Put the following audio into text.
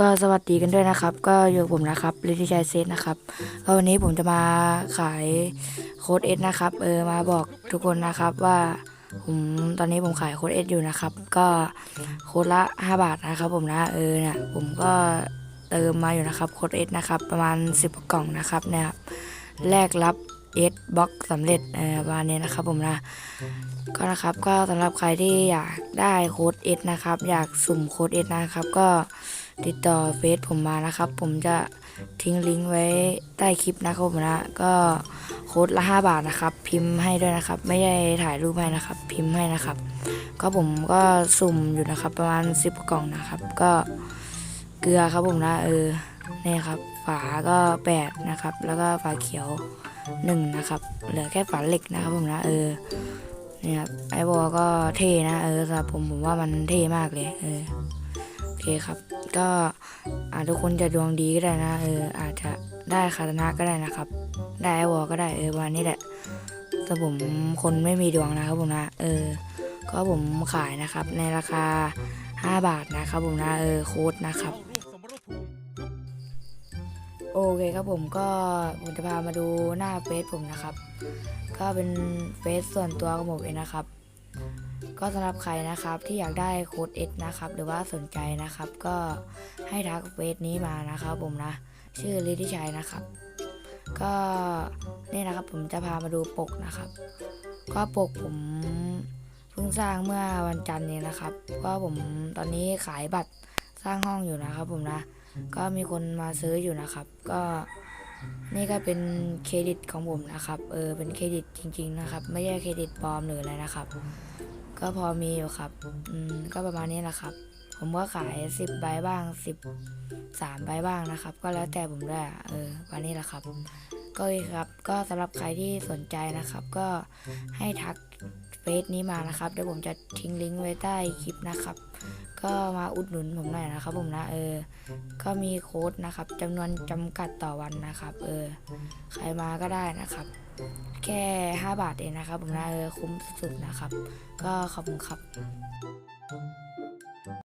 ก็สวัสดีกันด้วยนะครับ ก็อยู่กับผมนะครับลิทิชัยเซตนะครับก็วันนี้ผมจะมาขายโค้ดเอสนะครับ เออมาบอกทุกคนนะครับว่าผมตอนนี้ผมขายโค้ดเอสอยู่นะครับ ก็โค้ดละ 5 บาทนะครับ ผมนะเออเนี่ยผมก็เติมมาอยู่นะครับโค้ดเอสนะครับ ประมาณ 10 กล่องนะครับเนี่ยครับแลกรับเอสบ็อกสำเร็จเออประมาณนี้นะครับ ผมนะก็นะครับก็สำหรับใครที่อยากได้โค้ดเอสนะครับ อยากสุ่มโค้ดเอสนะครับก็ ติดต่อเฟซผมมานะครับ ผมจะทิ้งลิงก์ไว้ใต้คลิปนะครับผมนะ ก็โค้ดละ 5 บาทนะครับ พิมพ์ให้ด้วยนะครับ ไม่ได้ถ่ายรูปให้นะครับ พิมพ์ให้นะครับ ก็ผมก็สุ่มอยู่นะครับ ประมาณ 10 กล่องนะครับ ก็เกลือครับผมนะ เออเนี่ยครับ ฝาก็8นะครับ แล้วก็ฝาเขียว1นะครับ เหลือแค่ฝาเหล็กนะครับผมนะเออเนี่ยครับไอวอก็เท่นะเออสำหรับผมผมว่ามันเท่มากเลยเออ เคครับ ก็อาทุกคนจะดวงดีก็ได้นะ เออ อาจจะได้คาตนะก็ได้นะครับ ได้ไอวอก็ได้เออวันนี้แหละแต่ผมคนไม่มีดวงนะครับผมนะ เออ ก็ผมขายนะครับ ในราคา 5 บาทนะครับผมนะเออโค้ดนะครับโอเคครับผมก็ผมจะพามาดูหน้าเฟซผมนะครับ ก็เป็นเฟซส่วนตัวของผมเองนะครับ ก็สำหรับใครนะครับที่อยากได้โค้ดเอสนะครับ หรือว่าสนใจนะครับ ก็ให้ทักเฟซนี้มานะครับ ผมนะ ชื่อลิทิชัยนะครับ ก็นี่นะครับผมจะพามาดูปกนะครับ ก็ปกผมเพิ่งสร้างเมื่อวันจันทร์นี้นะครับ ก็ผมตอนนี้ขายบัตรสร้างห้องอยู่นะครับ ผมนะ ก็มีคนมาซื้ออยู่นะครับ ก็นี่ก็เป็นเครดิตของผมนะครับ เออ เป็นเครดิตจริง ๆ นะครับ ไม่ใช่เครดิตปลอมหรืออะไรนะครับ ก็พอมีอยู่ครับ อืม ก็ประมาณนี้แหละครับ ผมก็ขายสิบใบบ้างสิบสามใบบ้างนะครับ ก็แล้วแต่ผมด้วยอะเออวันนี้แหละครับ ก็ครับ ก็สำหรับใครที่สนใจนะครับ ก็ให้ทักเฟซนี้มานะครับ เดี๋ยวผมจะทิ้งลิงก์ไว้ใต้คลิปนะครับ ก็มาอุดหนุนผมหน่อยนะครับ ผมนะเออ ก็มีโค้ดนะครับจำนวนจำกัดต่อวันนะครับ เออ ใครมาก็ได้นะครับ แค่ 5 บาทเองนะครับ ผมนะเออคุ้มสุดๆนะครับ ก็ขอบคุณครับ